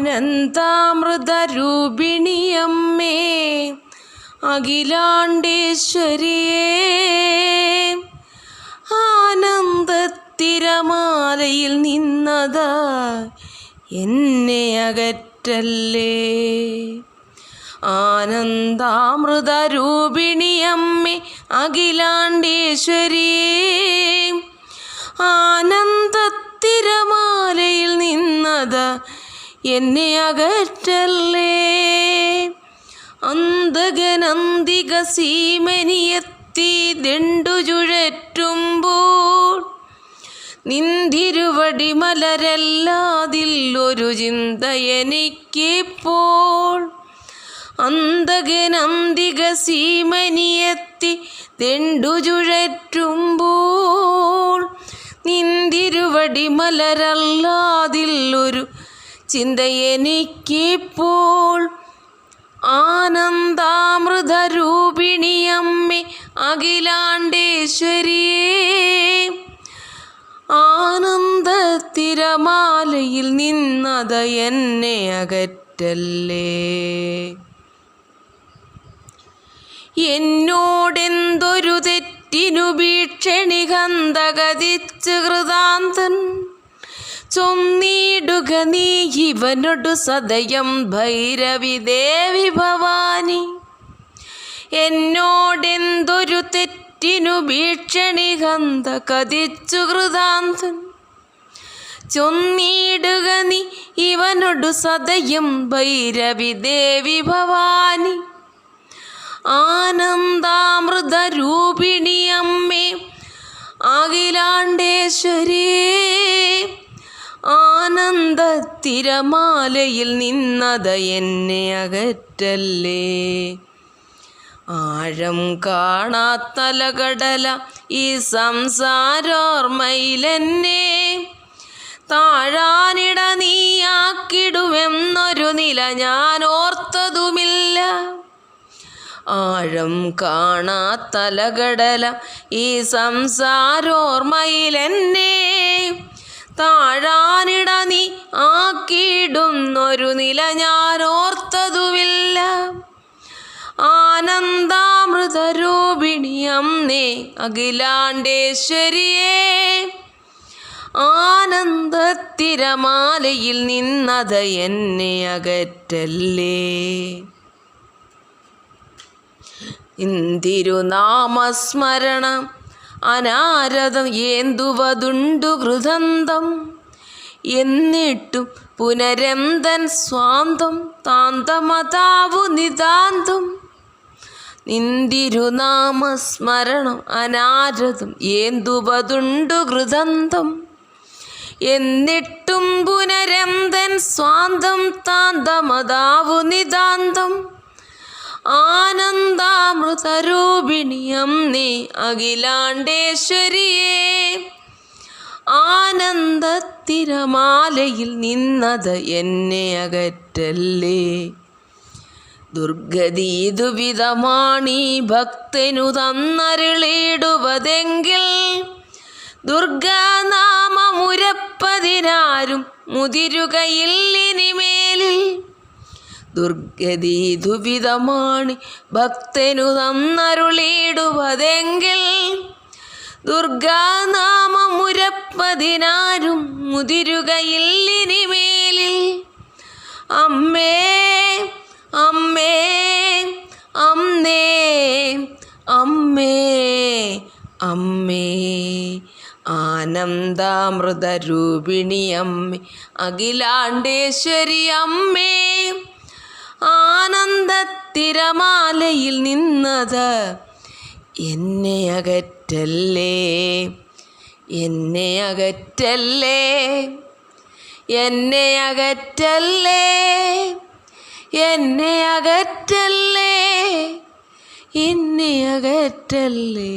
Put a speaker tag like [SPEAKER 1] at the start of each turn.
[SPEAKER 1] ആനന്ദാമൃതരൂപിണിയമ്മേ അഖിലാണ്ടേശ്വരിയേ ആനന്ദത്തിരമാലയിൽ നിന്നതാ എന്നെ അകറ്റല്ലേ? ആനന്ദാമൃതരൂപിണിയമ്മേ അഖിലാണ്ടേശ്വരിയേ ആനന്ദത്തിരമാലയിൽ നിന്നത് എന്നെ അകറ്റല്ലേ? അന്തകനന്തിക സീമനിയെത്തി ദണ്ടു ചുഴറ്റുമ്പോൾ നിന്തിരുവടി മലരല്ലാതിൽ ഒരു ചിന്ത എനിക്കിപ്പോൾ അന്തകനന്തിക സീമനിയെത്തി ദണ്ടുചുഴറ്റുമ്പോൾ നിന്തിരുവടി മലരല്ലാതിൽ ഒരു ചിന്ത എനിക്കിപ്പോൾ ആനന്ദാമൃതരൂപിണിയമ്മേ അഖിലാണ്ടേശ്വരിയേ. ആനന്ദത്തിരമാലയിൽ നിന്നത് എന്നെ അകറ്റല്ലേ? എന്നോടെന്തൊരു തെറ്റിനു ഭീക്ഷണി കന്തകതിച്ച് കൃതാന്തൻ ചൊന്നീടുക നീ ഇവനൊടു സദയം ഭൈരവി ദേവി ഭവാനി. എന്നോടെന്തൊരു തെറ്റിനു ഭീഷണി കന്തകതിച്ചു കൃതാന്തൻ. ചൊന്നീടുക നീ ഇവനൊടു സദയം ഭൈരവി ദേവി ഭവാനി. ആനന്ദാമൃതരൂപിണി അമ്മേ അഖിലാണ്ടേശ്വരിയേ ആനന്ദത്തിരമാലയിൽ നിന്നത് എന്നെ അകറ്റല്ലേ? ആഴം കാണാത്തലകടല ഈ സംസാരോർമ്മയിലെന്നെ താഴാനിട നീയാക്കിടുമെന്നൊരു നില ഞാൻ ഓർത്തതുമില്ല. ആഴം കാണാത്തലകടല ഈ സംസാരോർമ്മയിലെന്നെ താഴാനിട നീ ആക്കിയിടുന്നൊരു നില ഞാൻ ഓർത്തതുമില്ല ആനന്ദാമൃതരൂപിണി അമ്മേ അഖിലാണ്ടേശ്വരിയേ. ആനന്ദത്തിരമാലയിൽ നിന്നത് എന്നെ അകറ്റല്ലേ. ഇന്തിരുനാമസ്മരണം അനാരതം ഏന്തുവതുണ്ടു കൃതന്തം. എന്നിട്ടും പുനരന്തൻ സ്വാന്തം താന്തമതാവു നിതാന്തം. നിന്തിരുനാമസ്മരണം അനാരതം ഏന്തുവതുണ്ടു കൃതന്തം. എന്നിട്ടും പുനരന്തൻ സ്വാന്തം താന്തമതാവു നിതാന്തം. ആനന്ദാമൃതരൂപിണിയം നീ അഖിലാണ്ടേശ്വരിയേ. ആനന്ദത്തിരമാലയിൽ നിന്നത് എന്നെ അകറ്റല്ലേ. ദുർഗതി ദുവിധമാണീ ഭക്തനു തന്നരുളിടുവതെങ്കിൽ ദുർഗാനാമമുരപ്പതിനാരും മുതിരുകയില്ലിനിമേലിൽ. ദുർഗതീതുവിധമാണ് ഭക്തനു തന്നരുളിയിടുവതെങ്കിൽ ദുർഗാനാമമുരപ്പതിനാരും മുതിരുകയില്ലിനിമേലിൽ. അമ്മേ അമ്മേ അമ്മേ അമ്മേ അമ്മേ ആനന്ദാമൃതരൂപിണി അമ്മേ അഖിലാണ്ടേശ്വരി അമ്മേ ആനന്ദത്തിരമാലയിൽ നിന്നത് എന്നെ അകറ്റല്ലേ? എന്നെ അകറ്റല്ലേ? എന്നെ അകറ്റല്ലേ? എന്നെ അകറ്റല്ലേ? എന്നെ അകറ്റല്ലേ?